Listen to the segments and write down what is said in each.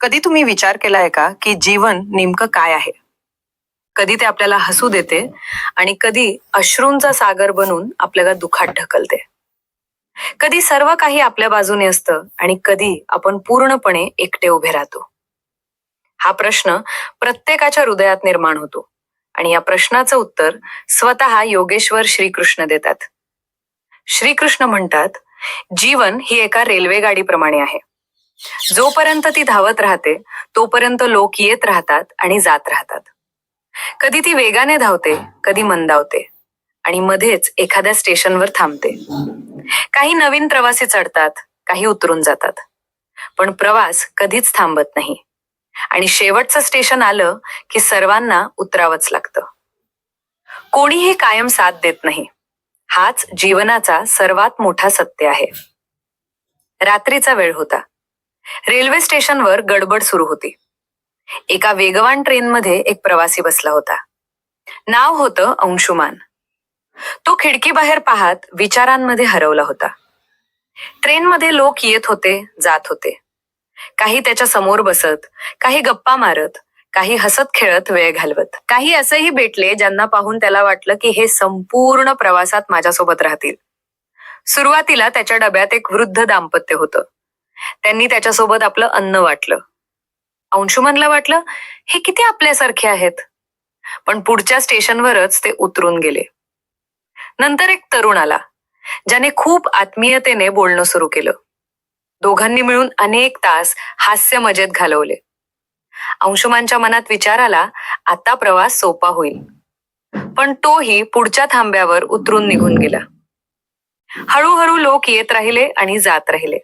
कधी तुम्ही विचार केलाय का की जीवन नेमकं काय आहे? कधी ते आपल्याला हसू देते आणि कधी अश्रूंचा सागर बनून आपल्याला दुखात ढकलते. कधी सर्व काही आपल्या बाजूने असतं आणि कधी आपण पूर्णपणे एकटे उभे राहतो. हा प्रश्न प्रत्येकाच्या हृदयात निर्माण होतो आणि या प्रश्नाचं उत्तर स्वतः योगेश्वर श्रीकृष्ण देतात. श्रीकृष्ण म्हणतात जीवन ही एका रेल्वे गाडीप्रमाणे आहे. जोपर्यंत ती धावत राहते तोपर्यंत लोक येत राहतात आणि जात राहतात. कधी ती वेगाने धावते कधी मंदावते आणि मध्येच एखाद्या स्टेशनवर थांबते. काही नवीन प्रवासी चढतात काही उतरून जातात. पण प्रवास कधीच थांबत नाही. आणि शेवटचं स्टेशन आलं की सर्वांना उतरावंच लागतं. कोणीही कायम साथ देत नाही. हाच जीवनाचा सर्वात मोठा सत्य आहे. रात्रीचा वेळ होता. रेल्वे स्टेशनवर गडबड सुरू होती. एका वेगवान ट्रेनमध्ये एक प्रवासी बसला होता. नाव होतं अंशुमान. तो खिडकीबाहेर पाहत विचारांमध्ये हरवला होता. ट्रेनमध्ये लोक येत होते जात होते. काही त्याच्यासमोर बसत काही गप्पा मारत काही हसत खेळत वेळ घालवत. काही असंही भेटले ज्यांना पाहून त्याला वाटलं की हे संपूर्ण प्रवासात माझ्यासोबत राहतील. सुरुवातीला त्याच्या डब्यात एक वृद्ध दाम्पत्य होतं. त्यांनी त्याच्यासोबत आपलं अन्न वाटलं. अंशुमनला वाटलं हे किती आपल्यासारखे आहेत. पण पुढच्या स्टेशनवरच ते उतरून गेले. नंतर एक तरुण आला ज्याने खूप आत्मीयतेने बोलणं सुरू केलं. दोघांनी मिळून अनेक तास हास्य मजेत घालवले. अंशुमानच्या मनात विचार आला आता प्रवास सोपा होईल. पण तोही पुढच्या थांब्यावर उतरून निघून गेला. हळूहळू लोक येत राहिले आणि जात राहिले.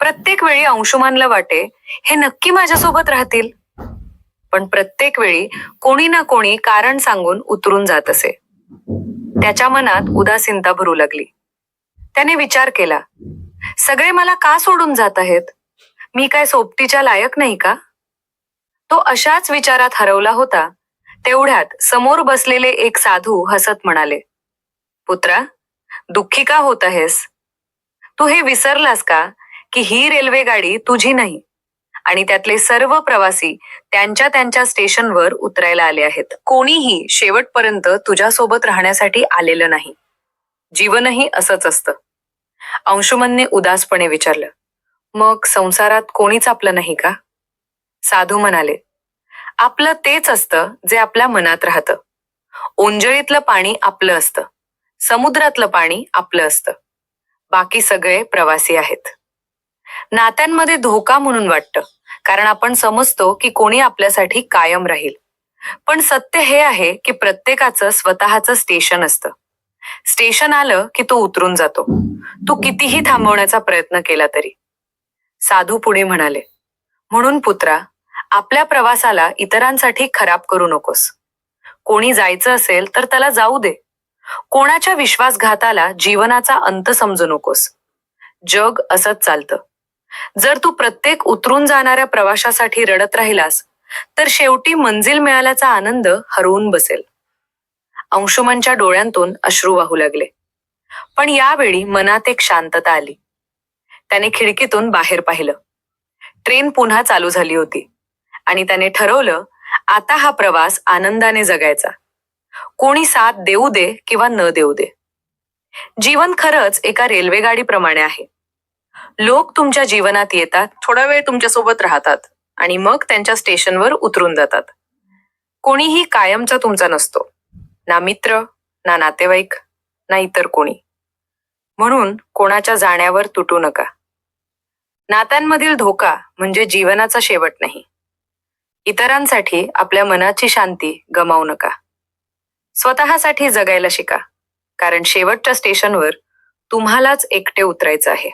प्रत्येक वेळी अंशुमानला वाटे हे नक्की माझ्यासोबत राहतील. पण प्रत्येक वेळी कोणी ना कोणी कारण सांगून उतरून जात असे. त्याच्या मनात उदासीनता भरू लागली. त्याने विचार केला सगळे मला का सोडून जात आहेत? मी काय सोबतीच्या लायक नाही का? तो अशाच विचारात हरवला होता तेवढ्यात समोर बसलेले एक साधू हसत म्हणाले पुत्रा दुःखी का होत आहेस? तू हे विसरलास का? की ही रेल्वे गाडी तुझी नाही. आणि त्यातले सर्व प्रवासी त्यांच्या त्यांच्या स्टेशनवर उतरायला आले आहेत. कोणीही शेवटपर्यंत तुझ्यासोबत राहण्यासाठी आलेलं नाही. जीवनही असंच असतं. अंशुमनने उदासपणे विचारलं मग संसारात कोणीच आपलं नाही का? साधू म्हणाले आपलं तेच असतं जे आपल्या मनात राहतं. ओंजळीतलं पाणी आपलं असतं. समुद्रातलं पाणी आपलं असतं. बाकी सगळे प्रवासी आहेत. नात्यांमध्ये धोका म्हणून वाटतं कारण आपण समजतो की कोणी आपल्यासाठी कायम राहील. पण सत्य हे आहे की प्रत्येकाचं स्वतःचं स्टेशन असतं. स्टेशन आलं की तो उतरून जातो. तू कितीही थांबवण्याचा प्रयत्न केला तरी. साधू पुढे म्हणाले म्हणून पुत्रा आपल्या प्रवासाला इतरांसाठी खराब करू नकोस. कोणी जायचं असेल तर त्याला जाऊ दे. कोणाच्या विश्वासघाताला जीवनाचा अंत समजू नकोस. जग असंच चालतं. जर तू प्रत्येक उतरून जाणाऱ्या प्रवाशासाठी रडत राहिलास तर शेवटी मंजिल मिळाल्याचा आनंद हरवून बसेल. अंशुमनच्या डोळ्यांतून अश्रू वाहू लागले. पण यावेळी मनात एक शांतता आली. त्याने खिडकीतून बाहेर पाहिलं. ट्रेन पुन्हा चालू झाली होती आणि त्याने ठरवलं आता हा प्रवास आनंदाने जगायचा. कोणी साथ देऊ दे किंवा न देऊ दे. जीवन खरंच एका रेल्वेगाडीप्रमाणे आहे. लोक तुमच्या जीवनात येतात थोडा वेळ तुमच्यासोबत राहतात आणि मग त्यांच्या स्टेशनवर उतरून जातात. कोणीही कायमचा तुमचा नसतो. ना मित्र ना नातेवाईक ना इतर कोणी. म्हणून कोणाच्या जाण्यावर तुटू नका. नात्यांमधील धोका म्हणजे जीवनाचा शेवट नाही. इतरांसाठी आपल्या मनाची शांती गमावू नका. स्वतःसाठी जगायला शिका कारण शेवटच्या स्टेशनवर तुम्हालाच एकटे उतरायचं आहे.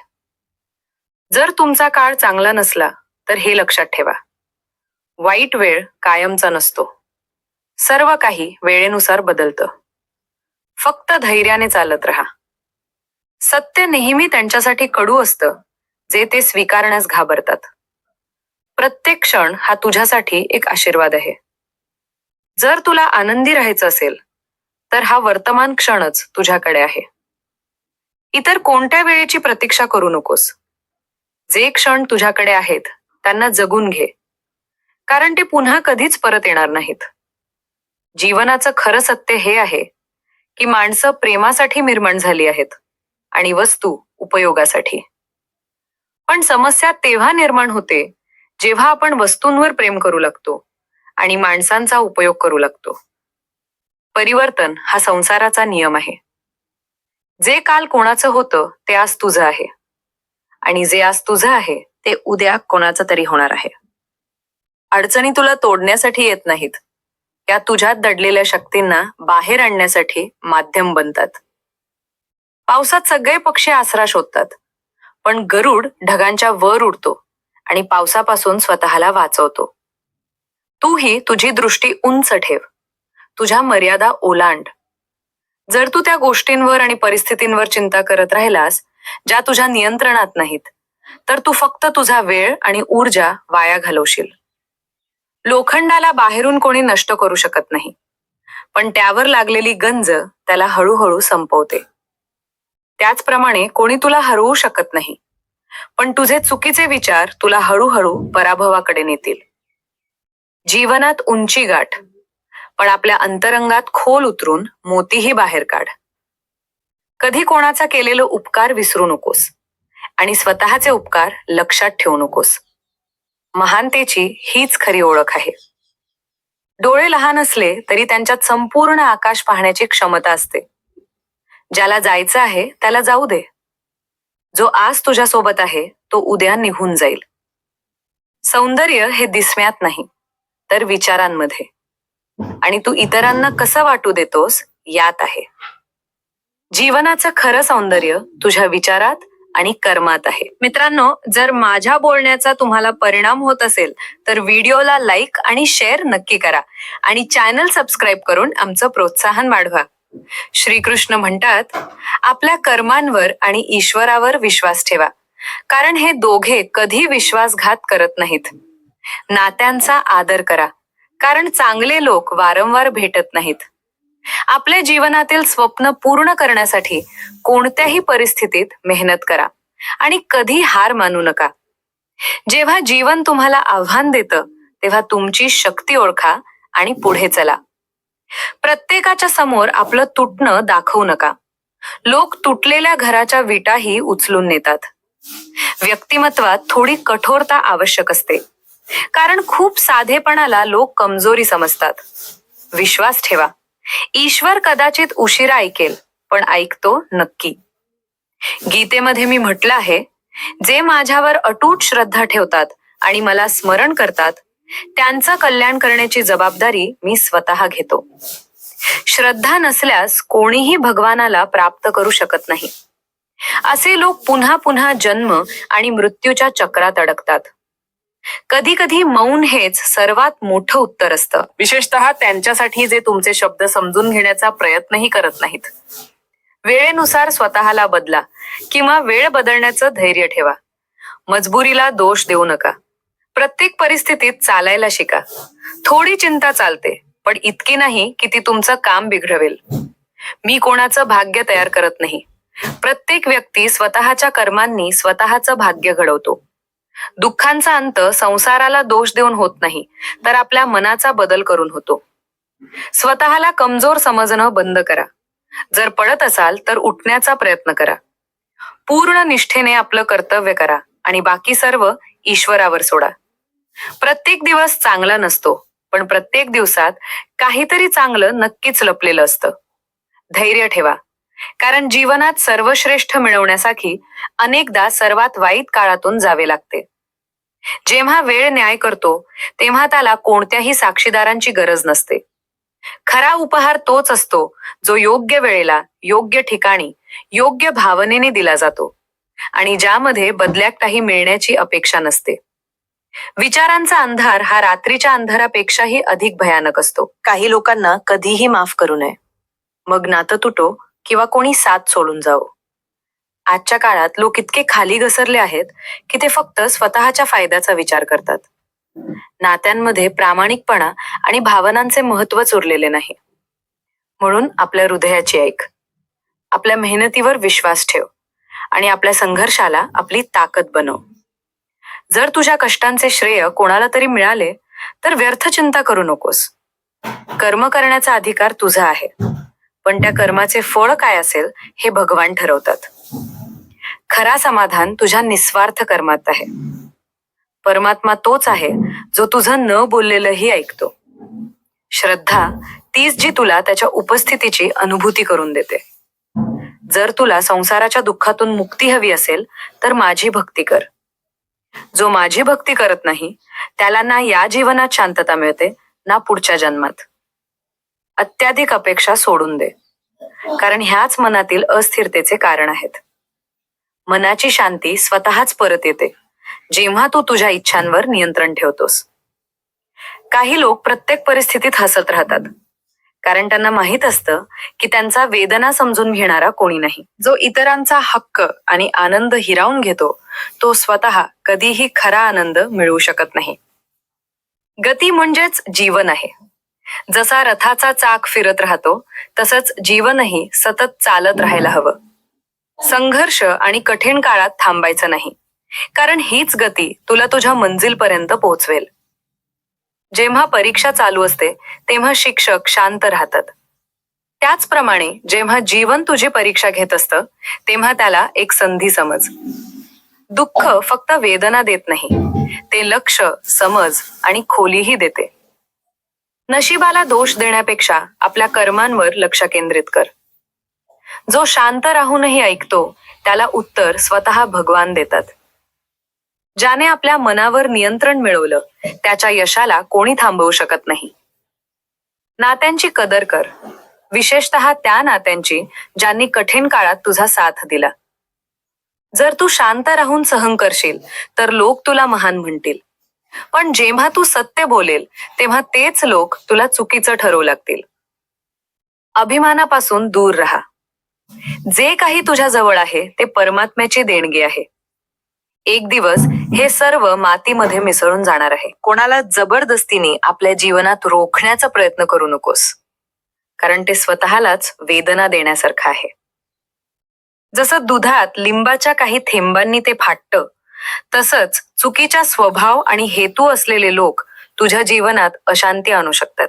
जर तुमचा काळ चांगला नसला तर हे लक्षात ठेवा. वाईट वेळ कायमचा नसतो. सर्व काही वेळेनुसार बदलतं. फक्त धैर्याने चालत राहा. सत्य नेहमी त्यांच्यासाठी कडू असतं जे ते स्वीकारण्यास घाबरतात. प्रत्येक क्षण हा तुझ्यासाठी एक आशीर्वाद आहे. जर तुला आनंदी राहायचं असेल तर हा वर्तमान क्षणच तुझ्याकडे आहे. इतर कोणत्या वेळेची प्रतीक्षा करू नकोस. जे क्षण तुझ्याकडे आहेत त्यांना जगून घे. कारण ते पुन्हा कधीच परत येणार नाहीत. जीवनाचं खरं सत्य हे आहे की माणसं प्रेमासाठी निर्माण झाली आहेत आणि वस्तू उपयोगासाठी. पण समस्या तेव्हा निर्माण होते जेव्हा आपण वस्तूंवर प्रेम करू लागतो आणि माणसांचा उपयोग करू लागतो. परिवर्तन हा संसाराचा नियम आहे. जे काल कोणाचं होतं ते आज तुझं आहे. आणि जे आज तुझं आहे ते उद्या कोणाचं तरी होणार आहे. अडचणी तुला तोडण्यासाठी येत नाहीत. त्या तुझ्यात दडलेल्या शक्तींना बाहेर आणण्यासाठी माध्यम बनतात. पावसात सगळे पक्षी आसरा शोधतात. पण गरुड ढगांच्या वर उडतो आणि पावसापासून स्वतःला वाचवतो. तूही तुझी दृष्टी उंच ठेव. तुझ्या मर्यादा ओलांड. जर तू त्या गोष्टींवर आणि परिस्थितींवर चिंता करत राहिलास ज्या तुझ्या नियंत्रणात नाहीत तर तू फक्त तुझा वेळ आणि ऊर्जा वाया घालवशील. लोखंडाला बाहेरून कोणी नष्ट करू शकत नाही पण त्यावर लागलेली गंज त्याला हळूहळू संपवते. त्याचप्रमाणे कोणी तुला हरवू शकत नाही पण तुझे चुकीचे विचार तुला हळूहळू पराभवाकडे नेतील. जीवनात उंची गाठ पण आपल्या अंतरंगात खोल उतरून मोतीही बाहेर काढ. कधी कोणाचा केलेलं उपकार विसरू नकोस. आणि स्वतःचे उपकार लक्षात ठेवू नकोस. महानतेची हीच खरी ओळख आहे. डोळे लहान असले तरी त्यांच्यात संपूर्ण आकाश पाहण्याची क्षमता असते. ज्याला जायचं आहे त्याला जाऊ दे. जो आज तुझ्या सोबत आहे तो उद्या निघून जाईल. सौंदर्य हे दिसण्यात नाही तर विचारांमध्ये. आणि तू इतरांना कसं वाटू देतोस यात आहे. जीवनाचं खरं सौंदर्य तुझ्या विचारात आणि कर्मात आहे. मित्रांनो जर माझ्या बोलण्याचा तुम्हाला परिणाम होत असेल तर व्हिडिओला लाईक आणि शेअर नक्की करा आणि चॅनल सबस्क्राईब करून आमचं प्रोत्साहन वाढवा. श्रीकृष्ण म्हणतात आपल्या कर्मांवर आणि ईश्वरावर विश्वास ठेवा कारण हे दोघे कधी विश्वासघात करत नाहीत. नात्यांचा आदर करा कारण चांगले लोक वारंवार भेटत नाहीत. आपल्या जीवनातील स्वप्न पूर्ण करण्यासाठी कोणत्याही परिस्थितीत मेहनत करा आणि कधी हार मानू नका. जेव्हा जीवन तुम्हाला आव्हान देतं तेव्हा तुमची शक्ती ओळखा आणि पुढे चला. प्रत्येकाच्या समोर आपलं तुटणं दाखवू नका. लोक तुटलेल्या घराच्या विटाही उचलून नेतात. व्यक्तिमत्वात थोडी कठोरता आवश्यक असते. कारण खूप साधेपणाला लोक कमजोरी समजतात. विश्वास ठेवा. ईश्वर कदाचित उशिरा ऐकेल पण ऐकतो नक्की. गीतेमध्ये मी म्हटलं आहे जे माझ्यावर अटूट श्रद्धा ठेवतात आणि मला स्मरण करतात त्यांचं कल्याण करण्याची जबाबदारी मी स्वतः घेतो. श्रद्धा नसल्यास कोणीही भगवानाला प्राप्त करू शकत नाही. असे लोक पुन्हा पुन्हा जन्म आणि मृत्यूच्या चक्रात अडकतात. कधी कधी मौन हेच सर्वात मोठं उत्तर असतं. विशेषतः त्यांच्यासाठी जे तुमचे शब्द समजून घेण्याचा प्रयत्नही करत नाहीत. वेळेनुसार स्वतःला बदला किंवा वेळ बदलण्याचं धैर्य ठेवा. मजबुरीला दोष देऊ नका. प्रत्येक परिस्थितीत चालायला शिका. थोडी चिंता चालते पण इतकी नाही की ती तुमचं काम बिघडवेल. मी कोणाचं भाग्य तयार करत नाही. प्रत्येक व्यक्ती स्वतःच्या कर्मांनी स्वतःचं भाग्य घडवतो. दुःखांचा अंत संसाराला दोष देऊन होत नाही तर आपल्या मनाचा बदल करून होतो. स्वतःला कमजोर समजणं बंद करा. जर पडत असाल तर उठण्याचा प्रयत्न करा. पूर्ण निष्ठेने आपलं कर्तव्य करा आणि बाकी सर्व ईश्वरावर सोडा. प्रत्येक दिवस चांगला नसतो पण प्रत्येक दिवसात काहीतरी चांगलं नक्कीच लपलेलं असतं. धैर्य ठेवा. कारण जीवनात सर्वश्रेष्ठ मिळवण्यासाठी अनेकदा सर्वात वाईट काळातून जावे लागते. जेव्हा वेळ न्याय करतो तेव्हा त्याला कोणत्याही साक्षीदारांची गरज नसते. खरा उपहार तोच असतो जो योग्य वेळेला योग्य ठिकाणी योग्य भावनेने दिला जातो आणि ज्यामध्ये बदल्यात काही मिळण्याची अपेक्षा नसते. विचारांचा अंधार हा रात्रीच्या अंधारापेक्षाही अधिक भयानक असतो. काही लोकांना कधीही माफ करू नये. मग नातं तुटो किंवा कोणी साथ सोडून जावं. आजच्या काळात लोक इतके खाली घसरले आहेत की ते फक्त स्वतःच्या फायद्याचा विचार करतात. नात्यांमध्ये प्रामाणिकपणा आणि भावनांचे महत्त्व चुरलेले नाही. म्हणून आपल्या हृदयाची ऐक. आपल्या मेहनतीवर विश्वास ठेव आणि आपल्या संघर्षाला आपली ताकद बनव. जर तुझ्या कष्टांचे श्रेय कोणाला तरी मिळाले तर व्यर्थ चिंता करू नकोस. कर्म करण्याचा अधिकार तुझा आहे. पण त्या कर्माचे फळ काय असेल हे भगवान ठरवतात. खरा समाधान तुझ्या निस्वार्थ कर्मात आहे. परमात्मा तोच आहे जो तुझं न बोललेलंही ऐकतो. श्रद्धा तीच जी तुला त्याच्या उपस्थितीची अनुभूती करून देते. जर तुला संसाराच्या दुःखातून मुक्ती हवी असेल तर माझी भक्ती कर. जो माझी भक्ती करत नाही त्याला ना या जीवनात शांतता मिळते ना पुढच्या जन्मात. अत्याधिक अपेक्षा सोडून दे. कारण ह्याच मनातील अस्थिरतेचे कारण आहेत. मनाची शांती स्वतःच परत येते. जेव्हा तू तुझ्या इच्छांवर नियंत्रण ठेवतोस. काही लोक प्रत्येक परिस्थितीत हसत राहतात. कारण त्यांना माहीत असतं की त्यांचा वेदना समजून घेणारा कोणी नाही. जो इतरांचा हक्क आणि आनंद हिरावून घेतो तो स्वतः कधीही खरा आनंद मिळवू शकत नाही. गती म्हणजेच जीवन आहे. जसा रथाचा चाक फिरत राहतो तसंच जीवनही सतत चालत राहायला हवं. संघर्ष आणि कठीण काळात थांबायचं नाही. कारण हीच गती तुला तुझ्या मंजिलपर्यंत पोहोचवेल जेव्हा परीक्षा चालू असते तेव्हा शिक्षक शांत राहतात. त्याचप्रमाणे जेव्हा जीवन तुझी परीक्षा घेत असतं तेव्हा त्याला एक संधी समज. दुःख फक्त वेदना देत नाही. ते लक्ष समज आणि खोलीही देते. नशिबाला दोष देण्यापेक्षा आपल्या कर्मांवर लक्ष केंद्रित कर. जो शांत राहूनही ऐकतो त्याला उत्तर स्वतः भगवान देतात. ज्याने आपल्या मनावर नियंत्रण मिळवलं त्याच्या यशाला कोणी थांबवू शकत नाही. नात्यांची कदर कर. विशेषतः त्या नात्यांची ज्यांनी कठीण काळात तुझा साथ दिला. जर तू शांत राहून सहन करशील तर लोक तुला महान म्हणतील. पण जेव्हा तू सत्य बोलेल तेव्हा तेच लोक तुला चुकीचं ठरवू लागतील. अभिमानापासून दूर राहा. जे काही तुझ्या जवळ आहे ते परमात्म्याची देणगी आहे. एक दिवस हे सर्व मातीमध्ये मिसळून जाणार आहे. कोणाला जबरदस्तीने आपल्या जीवनात रोखण्याचा प्रयत्न करू नकोस. कारण ते स्वतःलाच वेदना देण्यासारखं आहे. जसं दुधात लिंबाच्या काही थेंबांनी ते फाटतं तसंच चुकीच्या स्वभाव आणि हेतू असलेले लोक तुझ्या जीवनात अशांती आणू शकतात.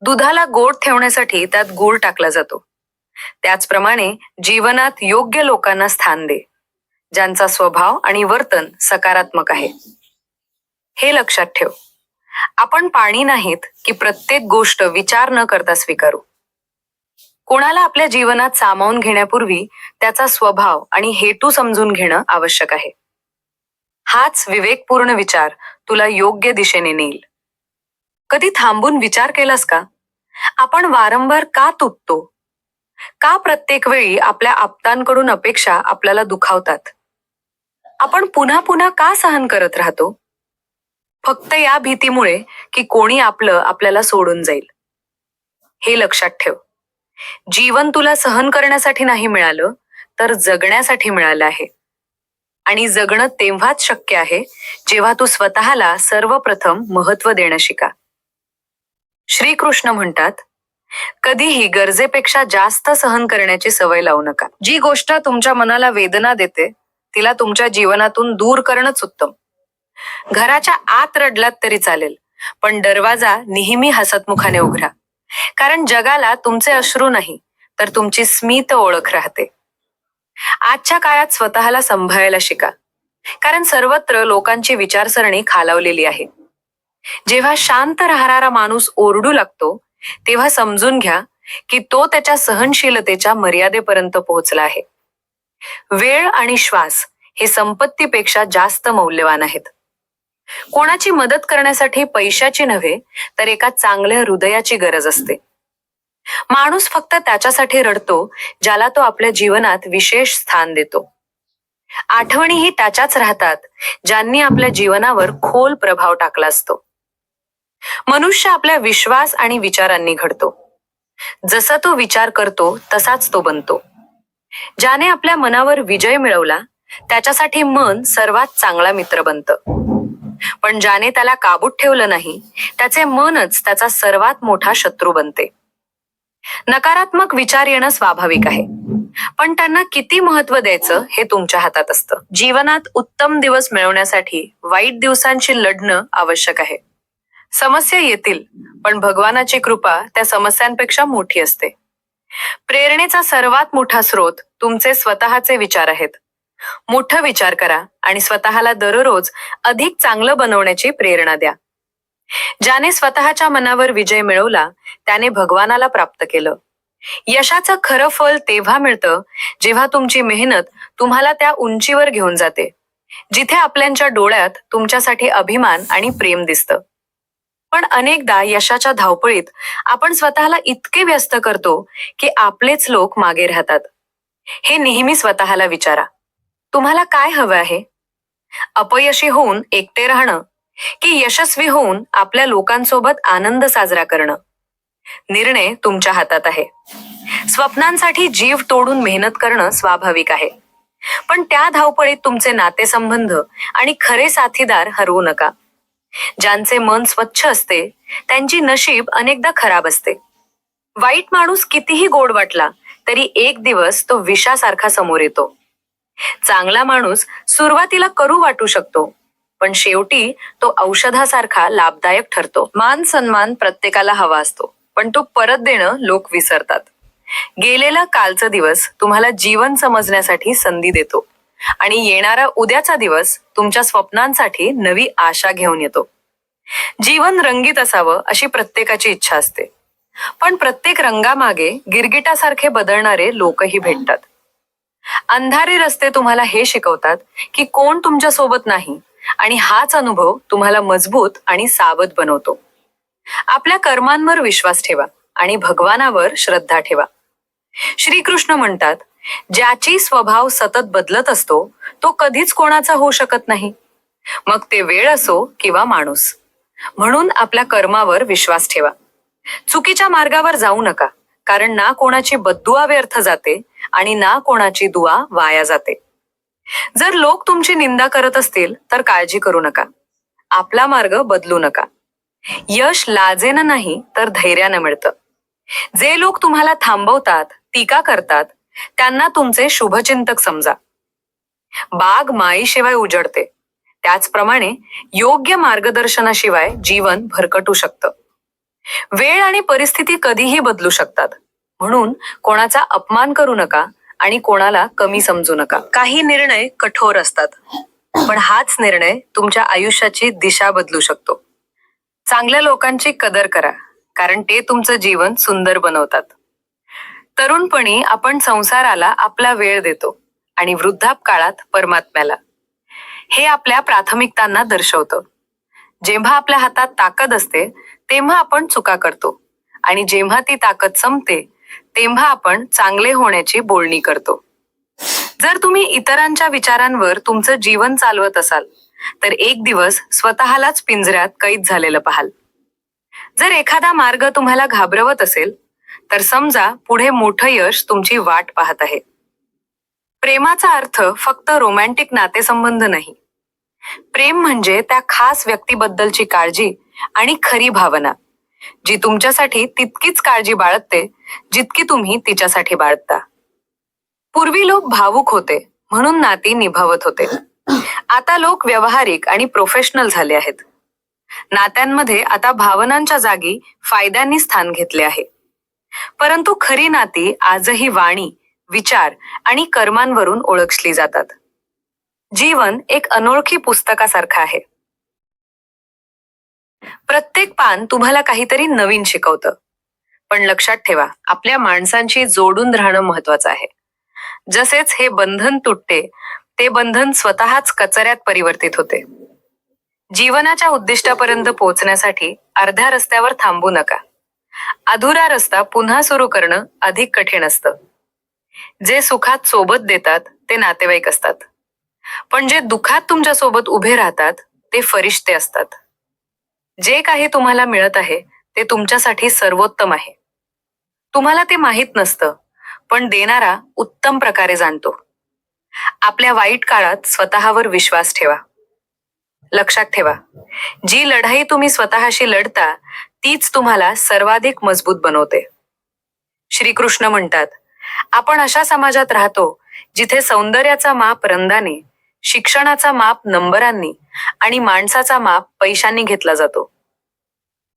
दुधाला गोड ठेवण्यासाठी त्यात गूळ टाकला जातो. त्याचप्रमाणे जीवनात योग्य लोकांना स्थान दे ज्यांचा स्वभाव आणि वर्तन सकारात्मक आहे. हे लक्षात ठेव. आपण पाणी नाहीत की प्रत्येक गोष्ट विचार न करता स्वीकारू. कोणाला आपल्या जीवनात सामावून घेण्यापूर्वी त्याचा स्वभाव आणि हेतू समजून घेणं आवश्यक आहे. हाच विवेकपूर्ण विचार तुला योग्य दिशेने नेईल. कधी थांबून विचार केलास का? आपण वारंवार का तुटतो? का प्रत्येक वेळी आपल्या आप्तांकडून अपेक्षा आपल्याला दुखावतात? आपण पुन्हा पुन्हा का सहन करत राहतो? फक्त या भीतीमुळे की कोणी आपलं आपल्याला सोडून जाईल. हे लक्षात ठेव. जीवन तुला सहन करण्यासाठी नाही मिळालं तर जगण्यासाठी मिळालं आहे. आणि जगणं तेव्हाच शक्य आहे जेव्हा तू स्वतःला सर्वप्रथम महत्त्व देणं शिका. श्रीकृष्ण म्हणतात कधीही गरजेपेक्षा जास्त सहन करण्याची सवय लावू नका. जी गोष्ट तुमच्या मनाला वेदना देते तिला तुमच्या जीवनातून दूर करणंच उत्तम. घराच्या आत रडलात तरी चालेल पण दरवाजा नेहमी हसतमुखाने उघडा. कारण जगाला तुमचे अश्रू नाही तर तुमची स्मित ओळख राहते. आजच्या काळात स्वतःला सांभाळायला शिका. कारण सर्वत्र लोकांची विचारसरणी खालावलेली आहे. जेव्हा शांत राहणारा माणूस ओरडू लागतो तेव्हा समजून घ्या की तो त्याच्या सहनशीलतेच्या मर्यादेपर्यंत पोहोचला आहे. वेळ आणि श्वास हे संपत्तीपेक्षा जास्त मौल्यवान आहेत. कोणाची मदत करण्यासाठी पैशाची नव्हे तर एका चांगल्या हृदयाची गरज असते. माणूस फक्त त्याच्यासाठी रडतो ज्याला तो आपल्या जीवनात विशेष स्थान देतो. आठवणीही त्याच्याच राहतात ज्यांनी आपल्या जीवनावर खोल प्रभाव टाकला असतो. मनुष्य आपल्या विश्वास आणि विचारांनी घडतो. जसा तो विचार करतो तसाच तो बनतो. ज्याने आपल्या मनावर विजय मिळवला त्याच्यासाठी मन सर्वात चांगला मित्र बनतं. पण ज्याने त्याला काबूत ठेवलं नाही त्याचे मनच त्याचा सर्वात मोठा शत्रू बनते. नकारात्मक विचार येणं स्वाभाविक आहे. पण त्यांना किती महत्त्व द्यायचं हे तुमच्या हातात असतं. जीवनात उत्तम दिवस मिळवण्यासाठी वाईट दिवसांशी लढणं आवश्यक आहे. समस्या येतील पण भगवानाची कृपा त्या समस्यांपेक्षा मोठी असते. प्रेरणेचा सर्वात मोठा स्रोत तुमचे स्वतःचे विचार आहेत. मोठं विचार करा आणि स्वतःला दररोज अधिक चांगलं बनवण्याची प्रेरणा द्या. ज्याने स्वतःच्या मनावर विजय मिळवला त्याने भगवानाला प्राप्त केलं. यशाचं खरं फल तेव्हा मिळतं जेव्हा तुमची मेहनत तुम्हाला त्या उंचीवर घेऊन जाते जिथे आपल्यांच्या डोळ्यात तुमच्यासाठी अभिमान आणि प्रेम दिसतं. पण अनेकदा यशाच्या धावपळीत आपण स्वतःला इतके व्यस्त करतो की आपलेच लोक मागे राहतात. हे नेहमी स्वतःला विचारा. तुम्हाला काय हवं आहे? अपयशी होऊन एकटे राहणं की यशस्वी होऊन आपल्या लोकांसोबत आनंद साजरा करणं? निर्णय तुमच्या हातात आहे. स्वप्नांसाठी जीव तोडून मेहनत करणं स्वाभाविक आहे. पण त्या धावपळीत तुमचे नातेसंबंध आणि खरे साथीदार हरवू नका. ज्यांचे मन स्वच्छ असते त्यांची नशीब अनेकदा खराब असते. वाईट माणूस कितीही गोड वाटला तरी एक दिवस तो विषासारखा समोर येतो. चांगला माणूस सुरुवातीला करू वाटू शकतो पण शेवटी तो औषधासारखा लाभदायक ठरतो. मान सन्मान प्रत्येकाला हवा असतो पण तो परत देणं लोक विसरतात. गेलेला कालचा दिवस तुम्हाला जीवन समजण्यासाठी संधी देतो आणि येणारा उद्याचा दिवस तुमच्या स्वप्नांसाठी नवी आशा घेऊन येतो. जीवन रंगीत असावं अशी प्रत्येकाची इच्छा असते. पण प्रत्येक रंगामागे गिरगिटासारखे बदलणारे लोकही भेटतात. अंधारे रस्ते तुम्हाला हे शिकवतात की कोण तुमच्यासोबत नाही आणि हाच अनुभव तुम्हाला मजबूत आणि सावध बनवतो. आपल्या कर्मांवर विश्वास ठेवा आणि भगवानावर श्रद्धा ठेवा. श्रीकृष्ण म्हणतात ज्याची स्वभाव सतत बदलत असतो तो कधीच कोणाचा होऊ शकत नाही. मग ते वेळ असो किंवा माणूस. म्हणून आपल्या कर्मावर विश्वास ठेवा. चुकीच्या मार्गावर जाऊ नका कारण ना कोणाची बद्दुआ व्यर्थ जाते आणि ना कोणाची दुवा वाया जाते. जर लोक तुमची निंदा करत असतील तर काळजी करू नका. आपला मार्ग बदलू नका. यश लाजेनं नाही तर धैर्यानं मिळतं. जे लोक तुम्हाला थांबवतात टीका करतात त्यांना तुमचे शुभचिंतक समजा. बाग माईशिवाय उजडते. त्याचप्रमाणे योग्य मार्गदर्शनाशिवाय जीवन भरकटू शकतं. वेळ आणि परिस्थिती कधीही बदलू शकतात. म्हणून कोणाचा अपमान करू नका आणि कोणाला कमी समजू नका. काही निर्णय कठोर असतात पण हाच निर्णय तुमच्या आयुष्याची दिशा बदलू शकतो. चांगल्या लोकांची कदर करा कारण ते तुमचं जीवन सुंदर बनवतात. तरुणपणी आपण संसाराला आपला वेळ देतो आणि वृद्धाप काळात परमात्म्याला. हे आपल्या प्राथमिकतांना दर्शवतं. जेव्हा आपल्या हातात ताकद असते तेव्हा आपण चुका करतो. आणि जेव्हा ती ताकद संपते तेव्हा आपण चांगले होण्याची बोलणी करतो. जर तुम्ही इतरांच्या विचारांवर तुमचं जीवन चालवत असाल तर एक दिवस स्वतःलाच पिंजऱ्यात कैद झालेलं पाहाल. जर एखादा मार्ग तुम्हाला घाबरवत असेल तर समजा पुढे मोठं यश तुमची वाट पाहत आहे. प्रेमाचा अर्थ फक्त रोमॅन्टिक नातेसंबंध नाही. प्रेम म्हणजे त्या खास व्यक्तीबद्दलची काळजी आणि खरी भावना. जी तुमच्यासाठी तितकीच काळजी बाळगते जितकी तुम्ही तिच्यासाठी बाळगता. पूर्वी लोक भावुक होते म्हणून नाती निभावत होते. आता लोक व्यावहारिक आणि प्रोफेशनल झाले आहेत. नात्यांमध्ये आता भावनांच्या जागी फायद्यांनी स्थान घेतले आहे. परंतु खरी नाती आजही वाणी विचार आणि कर्मांवरून ओळखली जातात. जीवन एक अनोळखी पुस्तकासारखं आहे. प्रत्येक पान तुम्हाला काहीतरी नवीन शिकवतं. पण लक्षात ठेवा आपल्या माणसांशी जोडून राहणं महत्वाचं आहे. जसेच हे बंधन तुटते ते बंधन स्वतःच कचऱ्यात परिवर्तित होते. जीवनाच्या उद्दिष्टापर्यंत पोहोचण्यासाठी अर्ध्या रस्त्यावर थांबू नका. अधुरा रस्ता पुन्हा सुरू करणं अधिक कठीण असतं. जे सुखात सोबत देतात ते नातेवाईक असतात. पण जे दुखात तुमच्यासोबत उभे राहतात ते फरिश्ते असतात. जे काही तुम्हाला मिळत आहे ते तुमच्यासाठी सर्वोत्तम आहे. तुम्हाला ते माहीत नसतं पण देणारा उत्तम प्रकारे जाणतो. आपल्या वाईट काळात स्वतःवर विश्वास ठेवा. लक्षात ठेवा जी लढाई तुम्ही स्वतःशी लढता तीच तुम्हाला सर्वाधिक मजबूत बनवते. श्रीकृष्ण म्हणतात आपण अशा समाजात राहतो जिथे सौंदर्याचा माप रंगाने शिक्षणाचा माप नंबरांनी आणि माणसाचा माप पैशांनी घेतला जातो.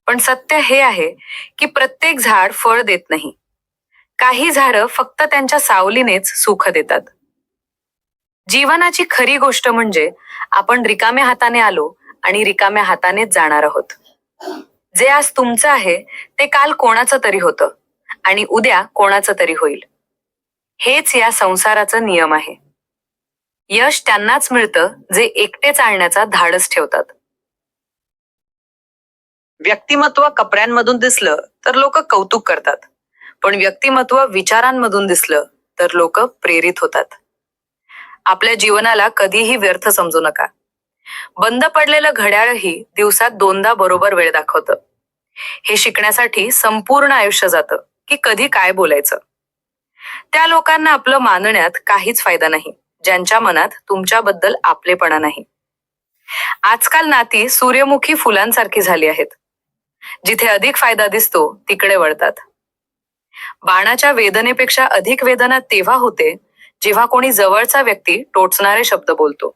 पण सत्य हे आहे की प्रत्येक झाड फळ देत नाही. काही झाडं फक्त त्यांच्या सावलीनेच सुख देतात. जीवनाची खरी गोष्ट म्हणजे आपण रिकाम्या हाताने आलो आणि रिकाम्या हातानेच जाणार आहोत. जे आज तुमचं आहे ते काल कोणाचं तरी होतं आणि उद्या कोणाचं तरी होईल. हेच या संसाराचं नियम आहे. यश त्यांनाच मिळतं जे एकटे चालण्याचा धाडस ठेवतात. व्यक्तिमत्व कपड्यांमधून दिसलं तर लोक कौतुक करतात. पण व्यक्तिमत्व विचारांमधून दिसलं तर लोक प्रेरित होतात. आपल्या जीवनाला कधीही व्यर्थ समजू नका. बंद पडलेलं घड्याळही दिवसात दोनदा बरोबर वेळ दाखवतं. हे शिकण्यासाठी संपूर्ण आयुष्य जातं की कधी काय बोलायचं. त्या लोकांना आपलं मानण्यात काहीच फायदा नाही. ज्यांच्या मनात तुमच्याबद्दल आपलेपणा नाही. आजकाल नाती सूर्यमुखी फुलांसारखी झाली आहेत. जिथे अधिक फायदा दिसतो तिकडे वळतात. बाणाच्या वेदनेपेक्षा अधिक वेदना तेव्हा होते जेव्हा कोणी जवळचा व्यक्ती टोचणारे शब्द बोलतो.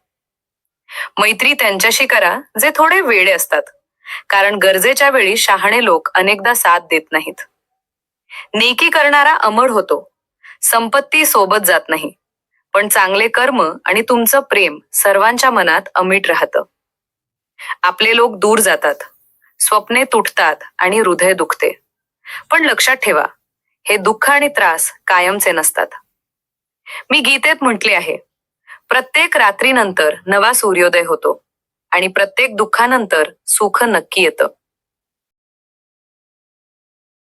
मैत्री त्यांच्याशी करा जे थोडे वेडे असतात. कारण गरजेच्या वेळी शहाणे लोक अनेकदा साथ देत नाहीत. नेकी करणारा अमर होतो. संपत्ती सोबत जात नाही. पण चांगले कर्म आणि तुमचं प्रेम सर्वांच्या मनात अमीट राहतं. आपले लोक दूर जातात. स्वप्ने तुटतात आणि हृदय दुखते. पण लक्षात ठेवा हे दुःख आणि त्रास कायमचे नसतात. मी गीतेत म्हटले आहे प्रत्येक रात्रीनंतर नवा सूर्योदय होतो आणि प्रत्येक दुःखानंतर सुख नक्की येतं.